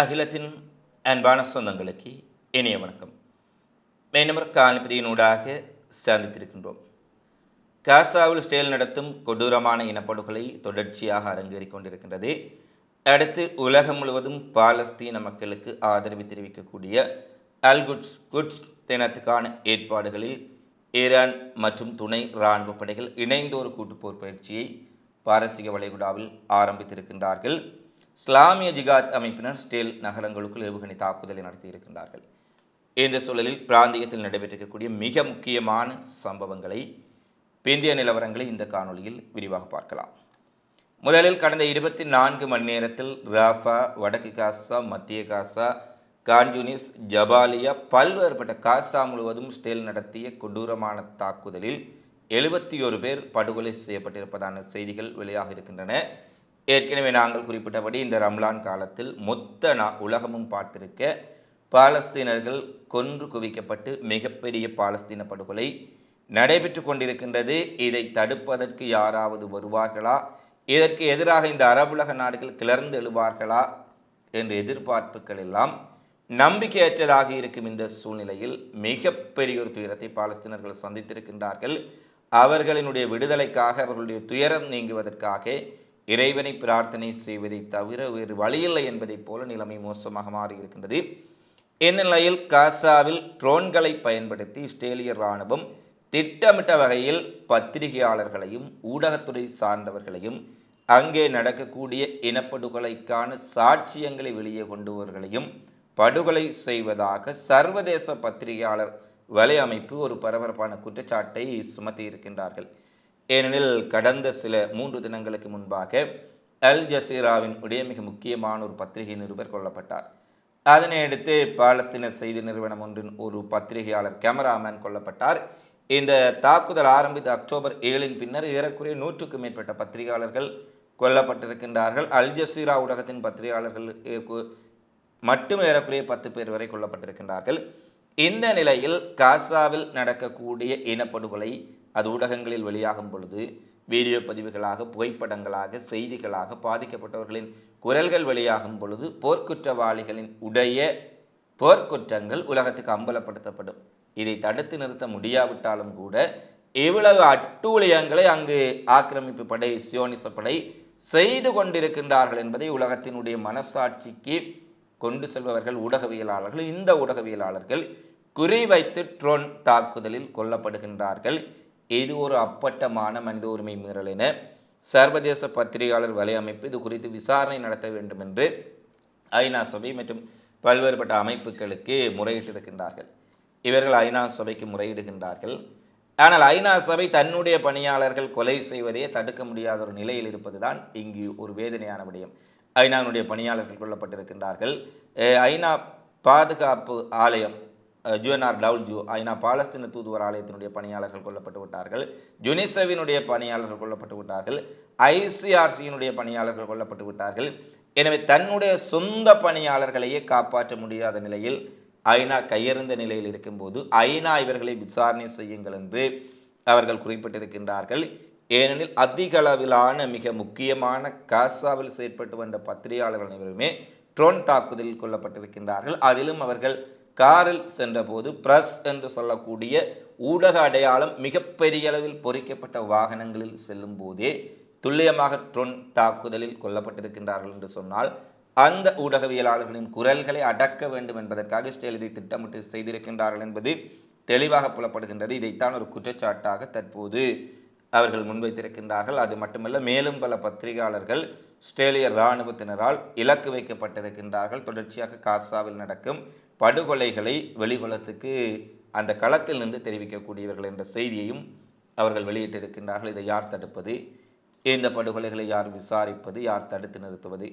அகிலத்தின் அன்பான சொந்தங்களுக்கு இனிய வணக்கம். மேனமர் காணிப்பதியினூடாக சந்தித்திருக்கின்றோம். காசாவில் ஸ்டேல் நடத்தும் கொடூரமான இனப்படுகொலை தொடர்ச்சியாக அரங்கேறிக் கொண்டிருக்கின்றது. அடுத்து உலகம் முழுவதும் பாலஸ்தீன மக்களுக்கு ஆதரவு தெரிவிக்கக்கூடிய அல்குட்ஸ் குட்ஸ் குட்ஸ் தினத்துக்கான ஏற்பாடுகளில் ஈரான் மற்றும் துணை இராணுவ படைகள் இணைந்த ஒரு கூட்டுப்போர் பயிற்சியை பாரசீக வளைகுடாவில் ஆரம்பித்திருக்கின்றார்கள். இஸ்லாமிய ஜிகாத் அமைப்பினர் ஸ்டேல் நகரங்களுக்குள் ஏவுகணை தாக்குதலை நடத்தியிருக்கின்றார்கள் இந்த சூழலில் பிராந்தியத்தில் நடைபெற்றிருக்கக்கூடிய மிக முக்கியமான சம்பவங்களை பிந்திய நிலவரங்களை இந்த காணொளியில் விரிவாக பார்க்கலாம். முதலில் கடந்த இருபத்தி நான்கு மணி நேரத்தில் ராஃபா வடக்கு காசா மத்திய காசா காஞ்சுனிஸ் ஜபாலியா பல்வேறுபட்ட காசா முழுவதும் ஸ்டேல் நடத்திய கொடூரமான தாக்குதலில் எழுபத்தி ஒரு பேர் படுகொலை செய்யப்பட்டிருப்பதான செய்திகள் வெளியாக இருக்கின்றன. ஏற்கனவே நாங்கள் குறிப்பிட்டபடி இந்த ரம்லான் காலத்தில் மொத்த நா உலகமும் பார்த்திருக்க பாலஸ்தீனர்கள் கொன்று குவிக்கப்பட்டு மிகப்பெரிய பாலஸ்தீன படுகொலை நடைபெற்று கொண்டிருக்கின்றது. இதை தடுப்பதற்கு யாராவது வருவார்களா? இதற்கு எதிராக இந்த அரபுலக நாடுகள் கிளர்ந்து எழுவார்களா? என்ற எதிர்பார்ப்புகள் எல்லாம் நம்பிக்கையற்றதாக இருக்கும் இந்த சூழ்நிலையில் மிகப்பெரிய ஒரு துயரத்தை பாலஸ்தீனர்கள் சந்தித்திருக்கின்றார்கள். அவர்களினுடைய விடுதலைக்காக அவர்களுடைய துயரம் நீங்குவதற்காக இறைவனை பிரார்த்தனை செய்வதை தவிர வேறு வழியில்லை என்பதைப் போல நிலைமை மோசமாக மாறியிருக்கின்றது. இந்நிலையில் காசாவில் ட்ரோன்களை பயன்படுத்தி இஸ்ரேலிய இராணுவம் திட்டமிட்ட வகையில் பத்திரிகையாளர்களையும் ஊடகத்துறை சார்ந்தவர்களையும் அங்கே நடக்கக்கூடிய இனப்படுகொலைக்கான சாட்சியங்களை வெளியே கொண்டுவர்களையும் படுகொலை செய்வதாக சர்வதேச பத்திரிகையாளர் வலையமைப்பு ஒரு பரபரப்பான குற்றச்சாட்டை சுமத்தி இருக்கின்றார்கள் ஏனெனில் கடந்த சில மூன்று தினங்களுக்கு முன்பாக அல் ஜசீராவின் உடைய மிக முக்கியமான ஒரு பத்திரிகை நிருபர் கொல்லப்பட்டார். அதனையடுத்து பாலஸ்தீன செய்தி நிறுவனம் ஒன்றின் ஒரு பத்திரிகையாளர் கேமராமேன் கொல்லப்பட்டார். இந்த தாக்குதல் ஆரம்பித்த அக்டோபர் ஏழின் பின்னர் ஏறக்குறைய நூற்றுக்கும் மேற்பட்ட பத்திரிகையாளர்கள் கொல்லப்பட்டிருக்கின்றார்கள். அல் ஜசீரா ஊடகத்தின் பத்திரிகையாளர்கள் மட்டும் ஏறக்குறைய பத்து பேர் வரை கொல்லப்பட்டிருக்கின்றார்கள். இந்த நிலையில் காசாவில் நடக்கக்கூடிய இனப்படுகொலை அது ஊடகங்களில் வெளியாகும் பொழுது வீடியோ பதிவுகளாக புகைப்படங்களாக செய்திகளாக பாதிக்கப்பட்டவர்களின் குரல்கள் வெளியாகும் பொழுது போர்க்குற்றவாளிகளின் உடைய போர்க்குற்றங்கள் உலகத்துக்கு அம்பலப்படுத்தப்படும். இதை தடுத்து நிறுத்த முடியாவிட்டாலும் கூட இவ்வளவு அட்டூழியங்களை அங்கு ஆக்கிரமிப்பு படை சியோனிச படை செய்து கொண்டிருக்கின்றார்கள் என்பதை உலகத்தினுடைய மனசாட்சிக்கு கொண்டு செல்பவர்கள் ஊடகவியலாளர்கள் இந்த ஊடகவியலாளர்கள் குறிவைத்து ட்ரோன் தாக்குதலில் கொல்லப்படுகின்றார்கள். இது ஒரு அப்பட்டமான மனித உரிமை மீறல் என சர்வதேச பத்திரிகையாளர் வலையமைப்பு இது குறித்து விசாரணை நடத்த வேண்டும் என்று ஐநா சபை மற்றும் பல்வேறுபட்ட அமைப்புகளுக்கு முறையிட்டிருக்கின்றார்கள். இவர்கள் ஐநா சபைக்கு முறையிடுகின்றார்கள். ஆனால் ஐநா சபை தன்னுடைய பணியாளர்கள் கொலை செய்வதையே தடுக்க முடியாத ஒரு நிலையில் இருப்பதுதான் இங்கு ஒரு வேதனையான விடயம். ஐநாவினுடைய பணியாளர்கள் கொல்லப்பட்டிருக்கின்றார்கள். ஐநா பாதுகாப்பு ஆலயம் ஜூஎன்ஆர் டவுல்ஜூ ஐநா பாலஸ்தீன தூதுவர் ஆலயத்தினுடைய பணியாளர்கள் கொல்லப்பட்டு விட்டார்கள். யுனிசெஃபினுடைய பணியாளர்கள் கொல்லப்பட்டு விட்டார்கள். ஐசிஆர்சியினுடைய பணியாளர்கள் கொல்லப்பட்டு விட்டார்கள். எனவே தன்னுடைய சொந்த பணியாளர்களையே காப்பாற்ற முடியாத நிலையில் ஐநா கையெறிந்த நிலையில் இருக்கும்போது ஐநா இவர்களை விசாரணை செய்யுங்கள் என்று அவர்கள் குறிப்பிட்டிருக்கின்றார்கள். ஏனெனில் அதிக அளவிலான மிக முக்கியமான காசாவில் செயற்பட்டு வந்த பத்திரிகையாளர்கள் அனைவருமே ட்ரோன் தாக்குதலில் கொல்லப்பட்டிருக்கின்றார்கள். அதிலும் அவர்கள் காரில் சென்றபோது பிரஸ் என்று சொல்லக்கூடிய ஊடக அடையாளம் மிகப்பெரிய அளவில் பொறிக்கப்பட்ட வாகனங்களில் செல்லும் போதே துல்லியமாக ட்ரோன் தாக்குதலில் கொல்லப்பட்டிருக்கின்றார்கள் என்று சொன்னால் அந்த ஊடகவியலாளர்களின் குரல்களை அடக்க வேண்டும் என்பதற்காக இஸ்ரேல் இதை திட்டமிட்டு செய்திருக்கின்றார்கள் என்பது தெளிவாக புலப்படுகின்றது. இதைத்தான் ஒரு குற்றச்சாட்டாக தற்போது அவர்கள் முன்வைத்திருக்கின்றார்கள். அது மட்டுமல்ல மேலும் பல பத்திரிகையாளர்கள் ஸ்ட்ரேலிய இராணுவத்தினரால் இலக்கு வைக்கப்பட்டிருக்கின்றார்கள். தொடர்ச்சியாக காசாவில் நடக்கும் படுகொலைகளை வெளிகொலத்துக்கு அந்த களத்தில் நின்று தெரிவிக்கக்கூடியவர்கள் என்ற செய்தியையும் அவர்கள் வெளியிட்டிருக்கின்றார்கள். இதை யார் தடுப்பது? இந்த படுகொலைகளை யார் விசாரிப்பது? யார் தடுத்து நிறுத்துவது?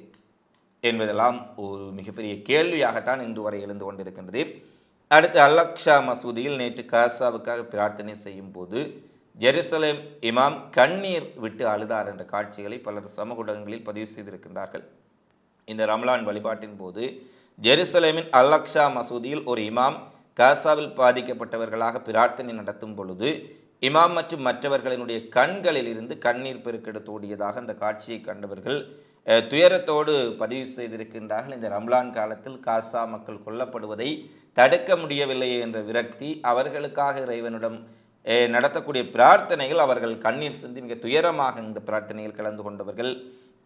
என்பதெல்லாம் ஒரு மிகப்பெரிய கேள்வியாகத்தான் இன்று வரை எழுந்து கொண்டிருக்கின்றது. அடுத்து அல்லக்ஷா மசூதியில் நேற்று காசாவுக்காக பிரார்த்தனை செய்யும் போது ஜெருசலேம் இமாம் கண்ணீர் விட்டு அழுதார் என்ற காட்சிகளை பலர் சமூக ஊடகங்களில் பதிவு செய்திருக்கின்றார்கள். இந்த ரம்லான் வழிபாட்டின் போது ஜெருசலேமின் அல்லக்ஷா மசூதியில் ஒரு இமாம் காசாவில் பாதிக்கப்பட்டவர்களாக பிரார்த்தனை நடத்தும் பொழுது இமாம் மற்றும் மற்றவர்களினுடைய கண்களில் இருந்து கண்ணீர் பெருக்கெடுத்து ஓடியதாக அந்த காட்சியை கண்டவர்கள் துயரத்தோடு பதிவு செய்திருக்கின்றார்கள். இந்த ரம்லான் காலத்தில் காசா மக்கள் கொல்லப்படுவதை தடுக்க முடியவில்லை என்ற விரக்தி அவர்களுக்காக இறைவனிடம் நடத்தக்கூடிய பிரார்த்தனைகள் அவர்கள் கண்ணீர் சிந்தி மிக துயரமாக இந்த பிரார்த்தனையில் கலந்து கொண்டவர்கள்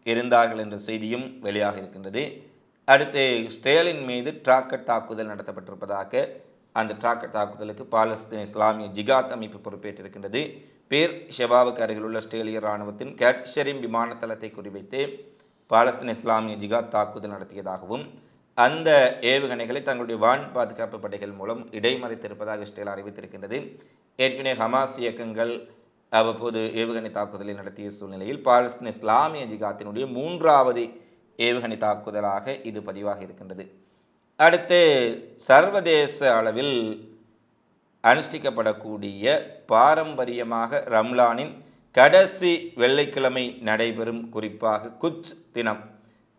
இருந்தார்கள் என்ற செய்தியும் வெளியாக இருக்கின்றது. அடுத்து ஸ்டேலின் மீது டிராக்கட் தாக்குதல் நடத்தப்பட்டிருப்பதாக அந்த டிராக்கட் தாக்குதலுக்கு பாலஸ்தீன இஸ்லாமிய ஜிகாத் அமைப்பு பொறுப்பேற்றிருக்கின்றது. பேர் ஷெபாவுக்கு அருகில் உள்ள ஆஸ்திரேலிய இராணுவத்தின் கேட்ஷரிம் விமான தளத்தை குறிவைத்து பாலஸ்தீன இஸ்லாமிய ஜிகாத் தாக்குதல் நடத்தியதாகவும் அந்த ஏவுகணைகளை தங்களுடைய வான் பாதுகாப்பு படைகள் மூலம் இடைமறைத்திருப்பதாக இஸ்ரேல் அறிவித்திருக்கின்றது. ஏற்கனவே ஹமாஸ் இயக்கங்கள் அவ்வப்போது ஏவுகணை தாக்குதலை நடத்திய சூழ்நிலையில் பாலஸ்தீன் இஸ்லாமிய ஜிகாத்தினுடைய மூன்றாவது ஏவுகணை தாக்குதலாக இது பதிவாக இருக்கின்றது. அடுத்து சர்வதேச அளவில் அனுஷ்டிக்கப்படக்கூடிய பாரம்பரியமாக ரம்லானின் கடைசி வெள்ளிக்கிழமை நடைபெறும் குறிப்பாக குச் தினம்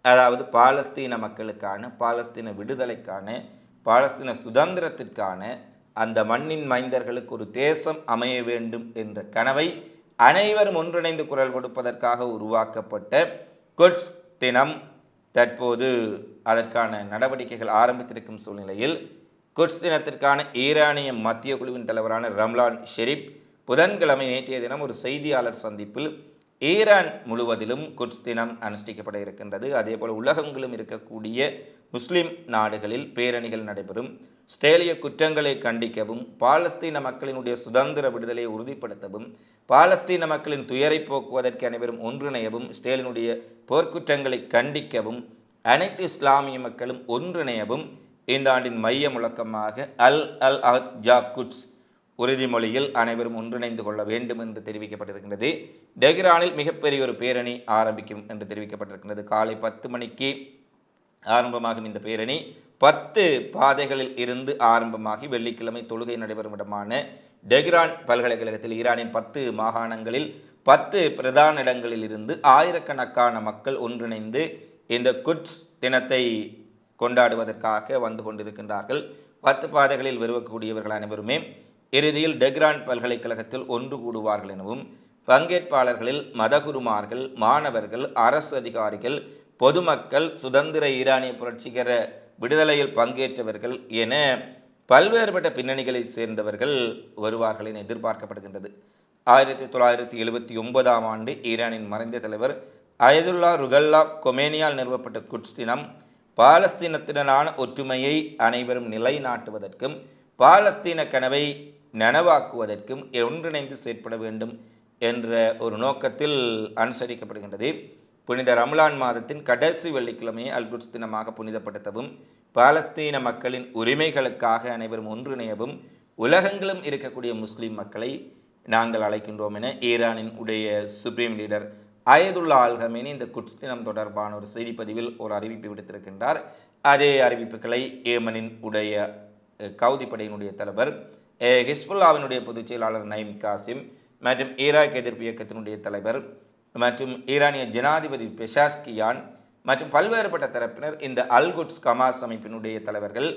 அதாவது பாலஸ்தீன மக்களுக்கான பாலஸ்தீன விடுதலைக்கான பாலஸ்தீன சுதந்திரத்திற்கான அந்த மண்ணின் மைந்தர்களுக்கு ஒரு தேசம் அமைய வேண்டும் என்ற கனவை அனைவரும் ஒன்றிணைந்து குரல் கொடுப்பதற்காக உருவாக்கப்பட்ட குட்ஸ் தினம் தற்போது அதற்கான நடவடிக்கைகள் ஆரம்பித்திருக்கும் சூழ்நிலையில் குட்ஸ் தினத்திற்கான ஈரானிய மத்திய குழுவின் தலைவரான ரம்லான் ஷெரீப் புதன்கிழமை நேற்றைய தினம் ஒரு செய்தியாளர் சந்திப்பில் ஈரான் முழுவதிலும் குட்ஸ் தினம் அனுஷ்டிக்கப்பட இருக்கின்றது. அதேபோல் உலகங்களும் இருக்கக்கூடிய முஸ்லிம் நாடுகளில் பேரணிகள் நடைபெறும். ஸ்டேலிய குற்றங்களை கண்டிக்கவும் பாலஸ்தீன மக்களினுடைய சுதந்திர விடுதலையை உறுதிப்படுத்தவும் பாலஸ்தீன மக்களின் துயரை போக்குவதற்கு அனைவரும் ஒன்றிணையவும் ஸ்டேலினுடைய போர்க்குற்றங்களை கண்டிக்கவும் அனைத்து இஸ்லாமிய மக்களும் ஒன்றிணையவும் இந்த ஆண்டின் மைய முழக்கமாக அல் அல் அஹ் ஜாக்குட்ஸ் உறுதிமொழியில் அனைவரும் ஒன்றிணைந்து கொள்ள வேண்டும் என்று தெரிவிக்கப்பட்டிருக்கின்றது. டெஹ்ரானில் மிகப்பெரிய ஒரு பேரணி ஆரம்பிக்கும் என்று தெரிவிக்கப்பட்டிருக்கின்றது. காலை பத்து மணிக்கு ஆரம்பமாகும் இந்த பேரணி. பத்து பாதைகளில் இருந்து ஆரம்பமாகி வெள்ளிக்கிழமை தொழுகை நடைபெறும் இடமான டெஹ்ரான் பல்கலைக்கழகத்தில் ஈரானின் பத்து மாகாணங்களில் பத்து பிரதான இடங்களில் இருந்து ஆயிரக்கணக்கான மக்கள் ஒன்றிணைந்து இந்த குட்ஸ் தினத்தை கொண்டாடுவதற்காக வந்து கொண்டிருக்கின்றார்கள். பத்து பாதைகளில் வருவக்கூடியவர்கள் அனைவருமே இறுதியில் டெக்ரான் பல்கலைக்கழகத்தில் ஒன்று கூடுவார்கள் எனவும் பங்கேற்பாளர்களில் மதகுருமார்கள் மாணவர்கள் அரசு அதிகாரிகள் பொதுமக்கள் சுதந்திர ஈரானிய புரட்சிகர விடுதலையில் பங்கேற்றவர்கள் என பல்வேறுபட்ட பின்னணிகளைச் சேர்ந்தவர்கள் வருவார்கள் என எதிர்பார்க்கப்படுகின்றது. ஆயிரத்தி தொள்ளாயிரத்தி எழுபத்தி ஒன்பதாம் ஆண்டு ஈரானின் மறைந்த தலைவர் அயதுல்லா ருகல்லா கொமேனியால் நிறுவப்பட்ட குட்ஸ் தினம் ஒற்றுமையை அனைவரும் நிலைநாட்டுவதற்கும் பாலஸ்தீன கனவை நனவாக்குவதற்கும் ஒன்றிணைந்து செயற்பட வேண்டும் என்ற ஒரு நோக்கத்தில் அனுசரிக்கப்படுகின்றது. புனித ரம்லான் மாதத்தின் கடைசி வெள்ளிக்கிழமையை அல்குட்ஸ் தினமாக புனிதப்படுத்தவும் பாலஸ்தீன மக்களின் உரிமைகளுக்காக அனைவரும் ஒன்றிணையவும் உலகங்களும் இருக்கக்கூடிய முஸ்லீம் மக்களை நாங்கள் அழைக்கின்றோம் என ஈரானின் உடைய சுப்ரீம் லீடர் அயதுல்லா அல்ஹமேனி இந்த குட்ஸ் தினம் தொடர்பான ஒரு செய்திப்பதிவில் ஒரு அறிவிப்பு விடுத்திருக்கின்றார். அதே அறிவிப்புகளை ஏமனின் உடைய கவுதி படையினுடைய தலைவர் ஹிஸ்புல்லாவினுடைய பொதுச் செயலாளர் நயீம் காசிம் மற்றும் ஈராக் எதிர்ப்பு இயக்கத்தினுடைய தலைவர் மற்றும் ஈரானிய ஜனாதிபதி பெஷாஸ்கியான் மற்றும் பல்வேறுபட்ட தரப்பினர் இந்த அல்குட்ஸ் கமாஸ் அமைப்பினுடைய தலைவர்கள்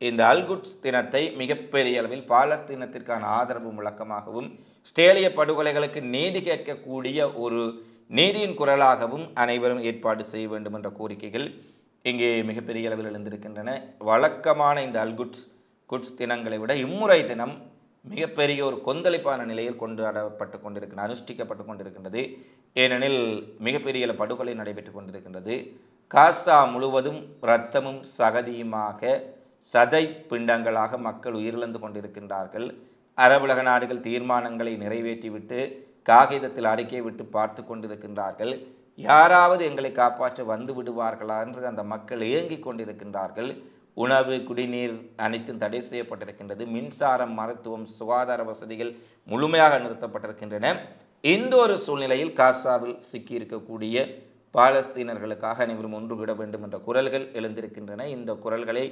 இந்த அல்குட்ஸ் தினத்தை மிகப்பெரிய அளவில் பாலஸ்தீனத்திற்கான ஆதரவு முழக்கமாகவும் ஸ்டேலிய படுகொலைகளுக்கு நீதி கேட்கக்கூடிய ஒரு நீதியின் குரலாகவும் அனைவரும் ஏற்பாடு செய்ய வேண்டும் என்ற கோரிக்கைகள் இங்கே மிகப்பெரிய அளவில் எழுந்திருக்கின்றன. வழக்கமான இந்த அல்குட்ஸ் குட்ஸ் தினங்களை விட இம்முறை தினம் மிகப்பெரிய ஒரு கொந்தளிப்பான நிலையில் கொண்டாடப்பட்டு கொண்டிருக்கின்ற அனுஷ்டிக்கப்பட்டு கொண்டிருக்கின்றது. ஏனெனில் மிகப்பெரிய படுகொலை நடைபெற்று கொண்டிருக்கின்றது. காசா முழுவதும் இரத்தமும் சகதியுமாக சதை பிண்டங்களாக மக்கள் உயிரிழந்து கொண்டிருக்கின்றார்கள். அரபுலக நாடுகள் தீர்மானங்களை நிறைவேற்றிவிட்டு காகிதத்தில் அறிக்கை விட்டு பார்த்து கொண்டிருக்கின்றார்கள். யாராவது எங்களை காப்பாற்ற வந்து விடுவார்களா என்று அந்த மக்கள் ஏங்கிக் கொண்டிருக்கின்றார்கள். உணவு குடிநீர் அனைத்தும் தடை செய்யப்பட்டிருக்கின்றது. மின்சாரம் மருத்துவம் சுகாதார வசதிகள் முழுமையாக நிறுத்தப்பட்டிருக்கின்றன. இந்த ஒரு சூழ்நிலையில் காசாவில் சிக்கியிருக்கக்கூடிய பாலஸ்தீனர்களுக்காக அனைவரும் ஒன்றுவிட வேண்டும் என்ற குரல்கள் எழுந்திருக்கின்றன. இந்த குரல்களை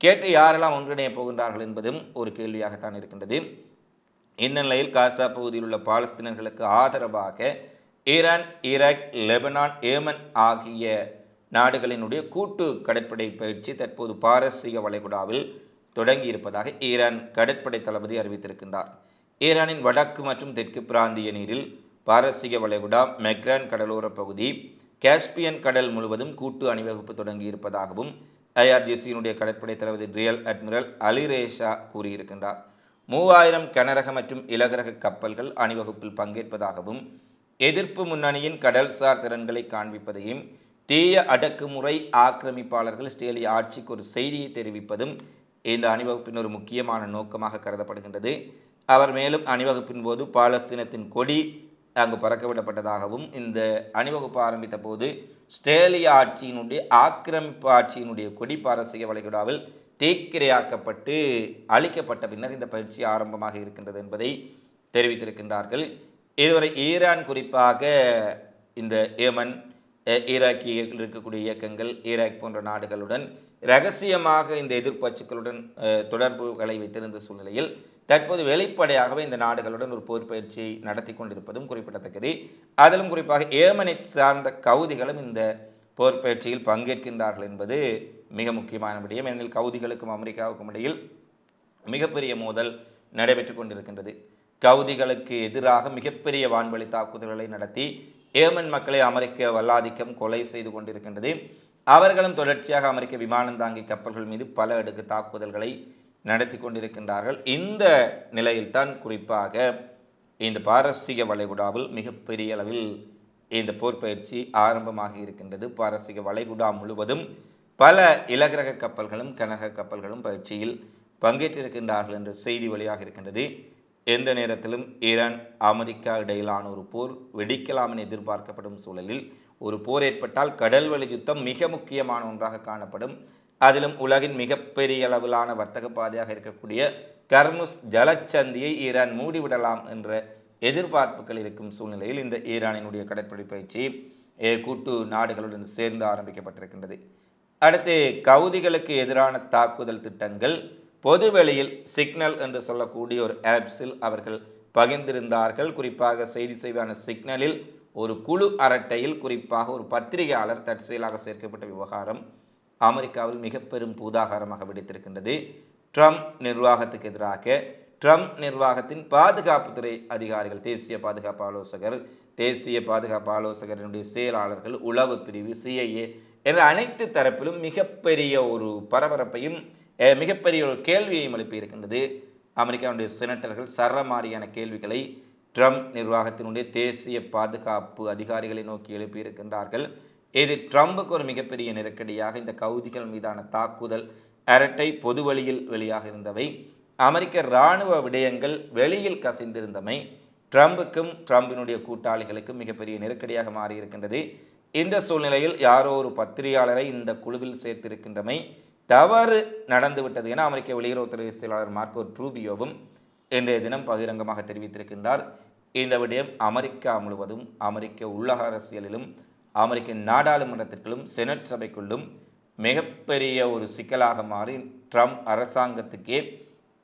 கேட்டு யாரெல்லாம் ஒன்றிணைய போகின்றார்கள் என்பதும் ஒரு கேள்வியாகத்தான் இருக்கின்றது. இந்த நிலையில் காசா பகுதியில் உள்ள பாலஸ்தீனர்களுக்கு ஆதரவாக ஈரான் ஈராக் லெபனான் ஏமன் ஆகிய நாடுகளினுடைய கூட்டு கடற்படை பயிற்சி தற்போது பாரசீக வளைகுடாவில் தொடங்கியிருப்பதாக ஈரான் கடற்படை தளபதி அறிவித்திருக்கின்றார். ஈரானின் வடக்கு மற்றும் தெற்கு பிராந்திய நீரில் பாரசீக வளைகுடா மெக்ரான் கடலோர பகுதி காஸ்பியன் கடல் முழுவதும் கூட்டு அணிவகுப்பு தொடங்கி இருப்பதாகவும் ஐஆர்ஜிசியினுடைய கடற்படை தளபதி ரியல் அட்மிரல் அலிரேஷா கூறியிருக்கின்றார். மூவாயிரம் கனரக மற்றும் இலகரக கப்பல்கள் அணிவகுப்பில் பங்கேற்பதாகவும் எதிர்ப்பு முன்னணியின் கடல்சார் திறன்களை காண்பிப்பதையும் தீய அடக்குமுறை ஆக்கிரமிப்பாளர்கள் ஸ்டேலிய ஆட்சிக்கு ஒரு செய்தியை தெரிவிப்பதும் இந்த அணிவகுப்பின் ஒரு முக்கியமான நோக்கமாக கருதப்படுகின்றது. அவர் மேலும் அணிவகுப்பின் போது பாலஸ்தீனத்தின் கொடி அங்கு பறக்கவிடப்பட்டதாகவும் இந்த அணிவகுப்பு ஆரம்பித்த போது ஸ்டேலிய ஆட்சியினுடைய ஆக்கிரமிப்பு ஆட்சியினுடைய கொடி பாரசீக வளைகுடாவில் தீக்கிரையாக்கப்பட்டு அழிக்கப்பட்ட பின்னர் இந்த பயிற்சி ஆரம்பமாக இருக்கின்றது என்பதை தெரிவித்திருக்கின்றார்கள். இதுவரை ஈரான் குறிப்பாக இந்த ஏமன் ஈராக்கியில் இருக்கக்கூடிய இயக்கங்கள் ஈராக் போன்ற நாடுகளுடன் ரகசியமாக இந்த எதிர்ப்பச்சுக்களுடன் தொடர்புகளை வைத்திருந்த சூழ்நிலையில் தற்போது வெளிப்படையாகவே இந்த நாடுகளுடன் ஒரு போர் பயிற்சியை நடத்தி கொண்டிருப்பதும் குறிப்பிடத்தக்கது. அதிலும் குறிப்பாக ஏமனை சார்ந்த கவுதிகளும் இந்த போர் பயிற்சியில் பங்கேற்கின்றார்கள் என்பது மிக முக்கியமான விடயம். ஏனெனில் கவுதிகளுக்கும் அமெரிக்காவுக்கும் இடையில் மிகப்பெரிய மோதல் நடைபெற்று கொண்டிருக்கின்றது. கவுதிகளுக்கு எதிராக மிகப்பெரிய வான்வழி தாக்குதல்களை நடத்தி ஏமன் மக்களை அமெரிக்க வல்லாதிக்கம் கொலை செய்து கொண்டிருக்கின்றது. அவர்களும் தொடர்ச்சியாக அமெரிக்க விமானந்தாங்கி கப்பல்கள் மீது பல அடுக்கு தாக்குதல்களை நடத்தி கொண்டிருக்கின்றார்கள். இந்த நிலையில்தான் குறிப்பாக இந்த பாரசீக வளைகுடாவில் மிகப்பெரிய அளவில் இந்த போர் பயிற்சி ஆரம்பமாக இருக்கின்றது. பாரசீக வளைகுடா முழுவதும் பல இலகிரக கப்பல்களும் கனரக கப்பல்களும் பயிற்சியில் பங்கேற்றிருக்கின்றார்கள் என்ற செய்தி வெளியாக இருக்கின்றது. எந்த நேரத்திலும் ஈரான் அமெரிக்கா இடையிலான ஒரு போர் வெடிக்கலாம் என எதிர்பார்க்கப்படும் சூழலில் ஒரு போர் ஏற்பட்டால் கடல் வழி யுத்தம் மிக முக்கியமான ஒன்றாக காணப்படும். அதிலும் உலகின் மிகப்பெரிய அளவிலான வர்த்தக பாதையாக இருக்கக்கூடிய கர்முஸ் ஜலச்சந்தியை ஈரான் மூடிவிடலாம் என்ற எதிர்பார்ப்புகள் இருக்கும் சூழ்நிலையில் இந்த ஈரானினுடைய கடற்படை பயிற்சி கூட்டு நாடுகளுடன் சேர்ந்து ஆரம்பிக்கப்பட்டிருக்கின்றது. அடுத்து கவுதிகளுக்கு எதிரான தாக்குதல் திட்டங்கள் பொதுவெளியில் சிக்னல் என்று சொல்லக்கூடிய ஒரு ஆப்ஸில் அவர்கள் பகிர்ந்திருந்தார்கள். குறிப்பாக செய்தி செய்வான சிக்னலில் ஒரு குழு அரட்டையில் குறிப்பாக ஒரு பத்திரிகையாளர் தற்செயலாக சேர்க்கப்பட்ட விவகாரம் அமெரிக்காவில் மிக பெரும் பூதாகாரமாக வெடித்திருக்கின்றது. ட்ரம்ப் நிர்வாகத்துக்கு எதிராக ட்ரம்ப் நிர்வாகத்தின் பாதுகாப்புத்துறை அதிகாரிகள் தேசிய பாதுகாப்பு ஆலோசகர் தேசிய பாதுகாப்பு ஆலோசகரினுடைய செயலாளர்கள் உளவு பிரிவு சிஐஏ என்ற அனைத்து தரப்பிலும் மிகப்பெரிய ஒரு பரபரப்பையும் மிகப்பெரிய ஒரு கேள்வியையும் எழுப்பியிருக்கின்றது. அமெரிக்காவுடைய செனட்டர்கள் சர மாதிரியான கேள்விகளை ட்ரம்ப் நிர்வாகத்தினுடைய தேசிய பாதுகாப்பு அதிகாரிகளை நோக்கி எழுப்பியிருக்கின்றார்கள். இது ட்ரம்புக்கு ஒரு மிகப்பெரிய நெருக்கடியாக இந்த கவுதிகள் மீதான தாக்குதல் அரட்டை பொது வழியில் வெளியாக இருந்தவை அமெரிக்க இராணுவ விடயங்கள் வெளியில் கசிந்திருந்தமை ட்ரம்புக்கும் ட்ரம்பினுடைய கூட்டாளிகளுக்கும் மிகப்பெரிய நெருக்கடியாக மாறியிருக்கின்றது. இந்த சூழ்நிலையில் யாரோ ஒரு பத்திரிகையாளரை இந்த குழுவில் சேர்த்திருக்கின்றமை தவறு நடந்துவிட்டது என அமெரிக்க வெளியுறவுத்துறை செயலாளர் மார்க்கோ ட்ரூபியோவும் இன்றைய தினம் பகிரங்கமாக தெரிவித்திருக்கின்றார். இந்த விடயம் அமெரிக்கா முழுவதும் அமெரிக்க உள்ளக அரசியலிலும் அமெரிக்க நாடாளுமன்றத்திற்குள்ளும் செனட் சபைக்குள்ளும் மிகப்பெரிய ஒரு சிக்கலாக மாறி ட்ரம்ப் அரசாங்கத்துக்கே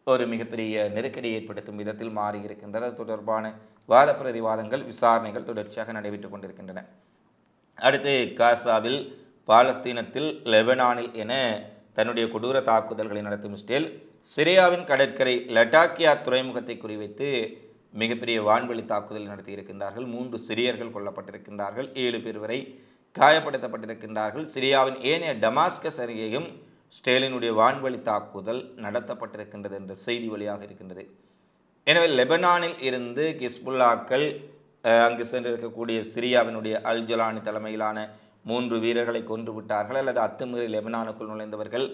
ஒரு மிகப்பெரிய நெருக்கடி ஏற்படுத்தும் விதத்தில் மாறி இருக்கின்றது அது தொடர்பான வாத பிரதிவாதங்கள் விசாரணைகள் தொடர்ச்சியாக நடைபெற்றுக் கொண்டிருக்கின்றன. அடுத்து காசாவில் பாலஸ்தீனத்தில் லெபனானில் என தன்னுடைய கொடூர தாக்குதல்களை நடத்தும் ஸ்டேல் சிரியாவின் கடற்கரை லட்டாக்கியா துறைமுகத்தை குறிவைத்து மிகப்பெரிய வான்வழி தாக்குதல் நடத்தியிருக்கின்றார்கள். மூன்று சிரியர்கள் கொல்லப்பட்டிருக்கின்றார்கள். ஏழு பேர் வரை காயப்படுத்தப்பட்டிருக்கின்றார்கள். சிரியாவின் ஏனைய டமாஸ்கஸ் அருகேயும் ஸ்டேலினுடைய வான்வழி தாக்குதல் நடத்தப்பட்டிருக்கின்றது என்ற செய்தி வழியாக இருக்கின்றது. எனவே லெபனானில் இருந்து கிஸ்புல்லாக்கள் அங்கு சென்றிருக்கக்கூடிய சிரியாவினுடைய அல் ஜலானி தலைமையிலான மூன்று வீரர்களை கொன்று விட்டார்கள் அல்லது அத்துமீறி லெபனானுக்குள் நுழைந்தவர்கள்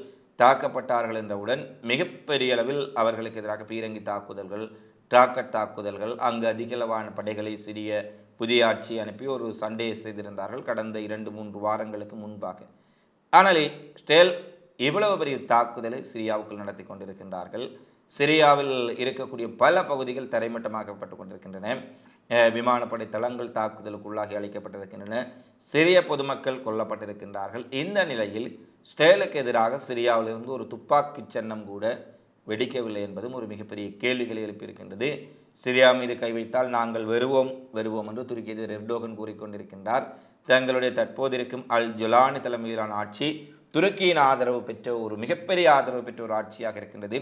தாக்கப்பட்டார்கள் என்றவுடன் மிகப்பெரிய அளவில் அவர்களுக்கு எதிராக பீரங்கி தாக்குதல்கள் டிராக்கட் தாக்குதல்கள் அங்கு அதிகளவான படைகளை சிறிய புதிய ஆட்சி அனுப்பி ஒரு சண்டையை செய்திருந்தார்கள் கடந்த இரண்டு மூன்று வாரங்களுக்கு முன்பாக. ஆனால் ஸ்டேல் இவ்வளவு பெரிய தாக்குதலை சிரியாவுக்குள் நடத்தி கொண்டிருக்கின்றார்கள். சிரியாவில் இருக்கக்கூடிய பல பகுதிகள் தரைமட்டமாக்கப்பட்டு கொண்டிருக்கின்றன. விமானப்படை தளங்கள் தாக்குதலுக்குள்ளாகி அளிக்கப்பட்டிருக்கின்றன. சிரிய பொதுமக்கள் கொல்லப்பட்டிருக்கின்றார்கள். இந்த நிலையில் ஸ்டேலுக்கு எதிராக சிரியாவிலிருந்து ஒரு துப்பாக்கி சின்னம் கூட வெடிக்கவில்லை என்பதும் ஒரு மிகப்பெரிய கேள்விகளை எழுப்பியிருக்கின்றது. சிரியா மீது கை வைத்தால் நாங்கள் வெறுவோம் வெறுவோம் என்று துருக்கி எதிர் எர்டோகன் கூறிக்கொண்டிருக்கின்றார். தங்களுடைய தற்போது இருக்கும் அல் ஜொலானி தலைமையிலான ஆட்சி துருக்கியின் ஆதரவு பெற்ற ஒரு மிகப்பெரிய ஆதரவு பெற்ற ஒரு ஆட்சியாக இருக்கின்றது.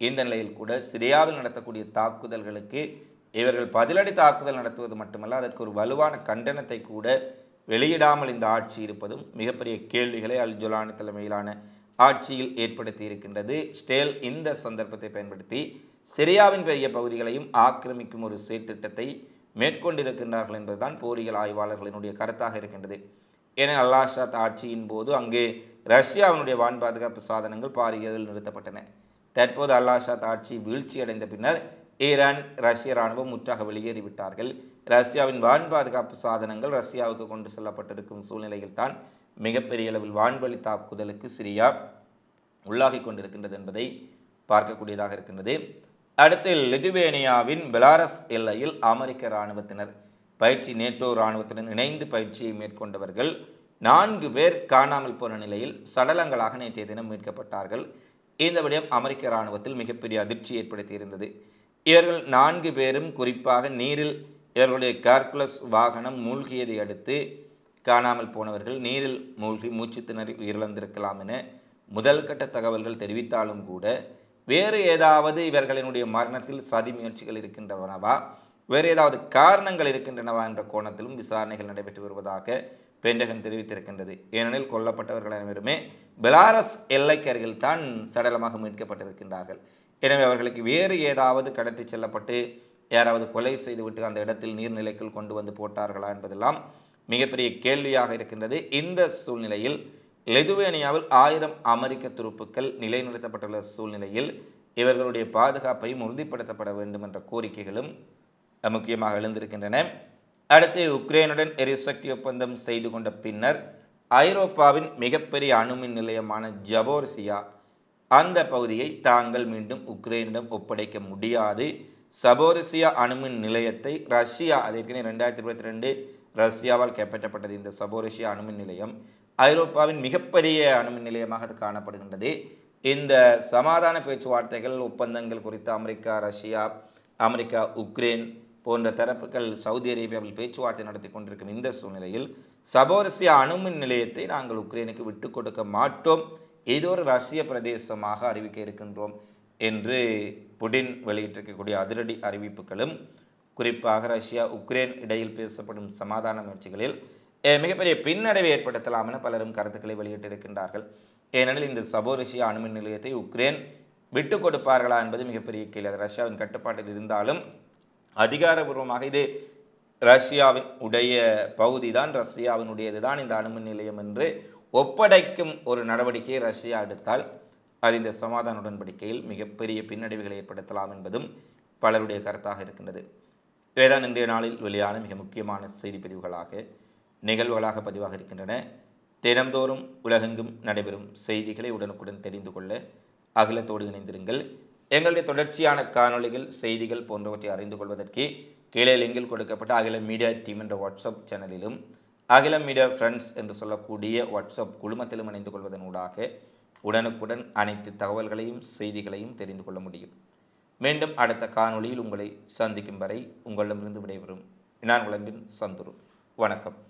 இந்த நிலையில் கூட சிரியாவில் நடத்தக்கூடிய தாக்குதல்களுக்கு இவர்கள் பதிலடி தாக்குதல் நடத்துவது மட்டுமல்ல அதற்கு ஒரு வலுவான கண்டனத்தை கூட வெளியிடாமல் இந்த ஆட்சி இருப்பதும் மிகப்பெரிய கேள்விகளை அல் ஜொலானி தலைமையிலான ஆட்சியில் ஏற்படுத்தி இருக்கின்றது. ஸ்டேல் இந்த சந்தர்ப்பத்தை பயன்படுத்தி சிரியாவின் பெரிய பகுதிகளையும் ஆக்கிரமிக்கும் ஒரு செயற்திட்டத்தை மேற்கொண்டிருக்கின்றார்கள் என்பதுதான் போரியல் ஆய்வாளர்களினுடைய கருத்தாக இருக்கின்றது. என அல்லாஷாத் ஆட்சியின் போது அங்கே ரஷ்யாவினுடைய வான் பாதுகாப்பு சாதனங்கள் பாரியலில் நிறுத்தப்பட்டன. தற்போது அல்லாஷாத் ஆட்சி வீழ்ச்சியடைந்த பின்னர் ஈரான் ரஷ்ய இராணுவம் முற்றாக வெளியேறிவிட்டார்கள். ரஷ்யாவின் வான் பாதுகாப்பு சாதனங்கள் ரஷ்யாவுக்கு கொண்டு செல்லப்பட்டிருக்கும் சூழ்நிலையில் தான் மிகப்பெரிய அளவில் வான்வழி தாக்குதலுக்கு சிரியா உள்ளாகி கொண்டிருக்கின்றது என்பதை பார்க்கக்கூடியதாக இருக்கின்றது. அடுத்து லிதுவேனியாவின் பெலாரஸ் எல்லையில் அமெரிக்க இராணுவத்தினர் பயிற்சி நேட்டோ இராணுவத்துடன் இணைந்து பயிற்சியை மேற்கொண்டவர்கள் நான்கு பேர் காணாமல் போன நிலையில் சடலங்களாக நேற்றைய தினம் மீட்கப்பட்டார்கள். இந்த விடயம் அமெரிக்க இராணுவத்தில் மிகப்பெரிய அதிர்ச்சி ஏற்படுத்தியிருந்தது. இவர்கள் நான்கு பேரும் குறிப்பாக நீரில் இவர்களுடைய கார்குலஸ் வாகனம் மூழ்கியதை அடுத்து காணாமல் போனவர்கள் நீரில் மூழ்கி மூச்சு திணறி உயிரிழந்திருக்கலாம் என முதல் கட்ட தகவல்கள் தெரிவித்தாலும் கூட வேறு ஏதாவது இவர்களினுடைய மரணத்தில் சதி முயற்சிகள் இருக்கின்றனவா? வேறு ஏதாவது காரணங்கள் இருக்கின்றனவா என்ற கோணத்திலும் விசாரணைகள் நடைபெற்று வருவதாக பெண்டகன் தெரிவித்திருக்கின்றது. ஏனெனில் கொல்லப்பட்டவர்கள் அனைவருமே பெலாரஸ் எல்லைக்கு அருகில் தான் சடலமாக மீட்கப்பட்டிருக்கின்றார்கள். எனவே அவர்களுக்கு வேறு ஏதாவது கடத்தி செல்லப்பட்டு யாராவது கொலை செய்துவிட்டு அந்த இடத்தில் நீர்நிலைக்குள் கொண்டு வந்து போட்டார்களா என்பதெல்லாம் மிகப்பெரிய கேள்வியாக இருக்கின்றது. இந்த சூழ்நிலையில் லெதுவேனியாவில் ஆயிரம் அமெரிக்க துருப்புக்கள் நிலைநிறுத்தப்பட்டுள்ள சூழ்நிலையில் இவர்களுடைய பாதுகாப்பையும் உறுதிப்படுத்தப்பட வேண்டும் என்ற கோரிக்கைகளும் முக்கியமாக எழுந்திருக்கின்றன. அடுத்து உக்ரைனுடன் எரிசக்தி ஒப்பந்தம் செய்து கொண்ட பின்னர் ஐரோப்பாவின் மிகப்பெரிய அணுமின் நிலையமான ஜபோர்சியா அந்த பகுதியை தாங்கள் மீண்டும் உக்ரைனிடம் ஒப்படைக்க முடியாது. சபோரிசியா அணுமின் நிலையத்தை ரஷ்யா அதற்கனே ரெண்டாயிரத்தி இருபத்தி ரெண்டு ரஷ்யாவால் கைப்பற்றப்பட்டது இந்த சபோரிசியா அணுமின் நிலையம் ஐரோப்பாவின் மிகப்பெரிய அணுமின் நிலையமாக அது காணப்படுகின்றது. இந்த சமாதான பேச்சுவார்த்தைகள் ஒப்பந்தங்கள் குறித்து அமெரிக்கா ரஷ்யா அமெரிக்கா உக்ரைன் போன்ற தரப்புகள் சவுதி அரேபியாவில் பேச்சுவார்த்தை நடத்தி கொண்டிருக்கும் இந்த சூழ்நிலையில் சபோரிசியா அணுமின் நிலையத்தை நாங்கள் உக்ரைனுக்கு விட்டு கொடுக்க மாட்டோம். ஏதோ ஒரு ரஷ்ய பிரதேசமாக அறிவிக்க இருக்கின்றோம் என்று புடின் வெளியிட்டிருக்கக்கூடிய அதிரடி அறிவிப்புகளும் குறிப்பாக ரஷ்யா உக்ரைன் இடையில் பேசப்படும் சமாதான முயற்சிகளில் மிகப்பெரிய பின்னடைவை ஏற்படுத்தலாம் என பலரும் கருத்துக்களை வெளியிட்டிருக்கின்றார்கள். ஏனெனில் இந்த சபோரிஷியா அணுமின் நிலையத்தை உக்ரைன் விட்டு கொடுப்பார்களா என்பது மிகப்பெரிய கேள்வி. அது ரஷ்யாவின் கட்டுப்பாட்டில் இருந்தாலும் அதிகாரபூர்வமாக இது ரஷ்யாவின் உடைய பகுதி தான் ரஷ்யாவினுடையது தான் இந்த அணுமின் நிலையம் என்று ஒப்படைக்கும் ஒரு நடவடிக்கையை ரஷ்யா எடுத்தால் அது இந்த சமாதான உடன்படிக்கையில் மிகப்பெரிய பின்னடைவுகளை ஏற்படுத்தலாம் என்பதும் பலருடைய கருத்தாக இருக்கின்றது. இவைதான் இன்றைய நாளில் வெளியான மிக முக்கியமான செய்தி பிரிவுகளாக நிகழ்வுகளாக பதிவாக இருக்கின்றன. தினந்தோறும் உலகெங்கும் நடைபெறும் செய்திகளை உடனுக்குடன் தெரிந்து கொள்ள அகிலத்தோடு இணைந்திருங்கள். எங்களுடைய தொடர்ச்சியான காணொளிகள் செய்திகள் போன்றவற்றை அறிந்து கொள்வதற்கு கீழே லிங்கில் கொடுக்கப்பட்ட அகில மீடியா டீம் என்ற வாட்ஸ்அப் சேனலிலும் அகிலம் மீடியா ஃப்ரெண்ட்ஸ் என்று சொல்லக்கூடிய வாட்ஸ்அப் குழுமத்திலும் இணைந்து கொள்வதன் ஊடாக உடனுக்குடன் அனைத்து தகவல்களையும் செய்திகளையும் தெரிந்து கொள்ள முடியும். மீண்டும் அடுத்த காணொளியில் உங்களை சந்திக்கும் வரை உங்களிடமிருந்து விடைபெறும். இனான் விளம்பின் சந்துரு. வணக்கம்.